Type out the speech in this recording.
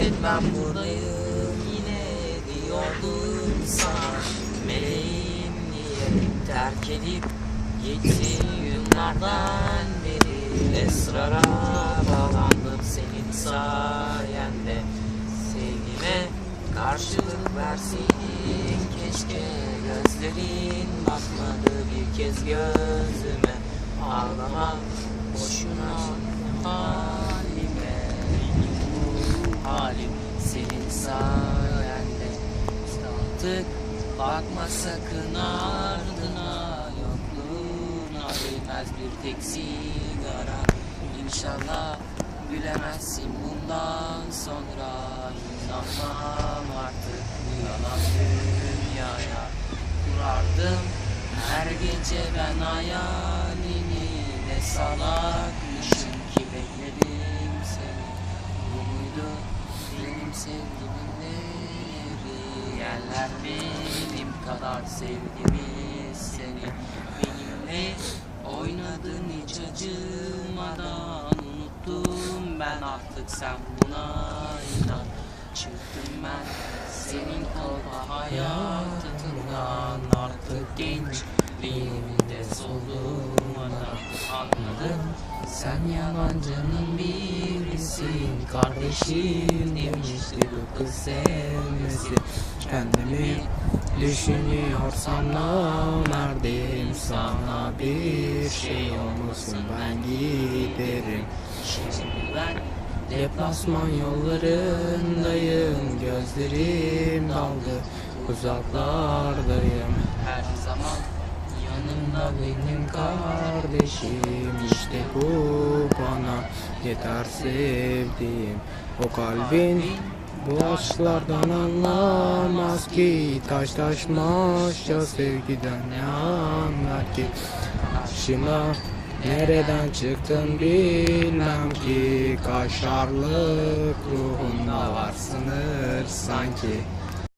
Evet ben buradayım. Yine diyordum sana Meleğim niye terk edip gitti yıllardan beri. Esrara bağlandım senin sayende. Sevgime karşılık verseydin keşke Gözlerin bakmadı bir kez gözüme. Ağlama sayende Artık bakma sakın ardına Yokluğuna değmez bir tek sigara İnşallah gülemezsin bundan sonra İnanmam artık bu yalan dünyaya Kurardım her gece ben hayalini Ne salakmışım ki bekledim seni. Bu muydu benim sevgimin değeri Yerler benim kadar sevdiğimi seni. Benimle oynadın hiç acımadan. Unuttum ben artık sen buna inan. Çıktım ben senin kalba hayatından. Artık gençliğimi de solduğumdan Anladım sen yalancının birisin. Kardeşim demişti bu kız sevmesi Kendimi düşünüyorsam namerdim Sana bir şey olmasın ben giderim. Şimdi ben deplasman yollarındayım Gözlerim daldı uzaklardayım. Her zaman yanımda benim kardeşim İşte bu bana yeter sevdiğim. O kalbin bu aşklardan anlamaz ki Taş taş maşça sevgiden ne anlar ki. Karşıma nereden çıktın bilmem ki Kaşarlık ruhunda var sınır sanki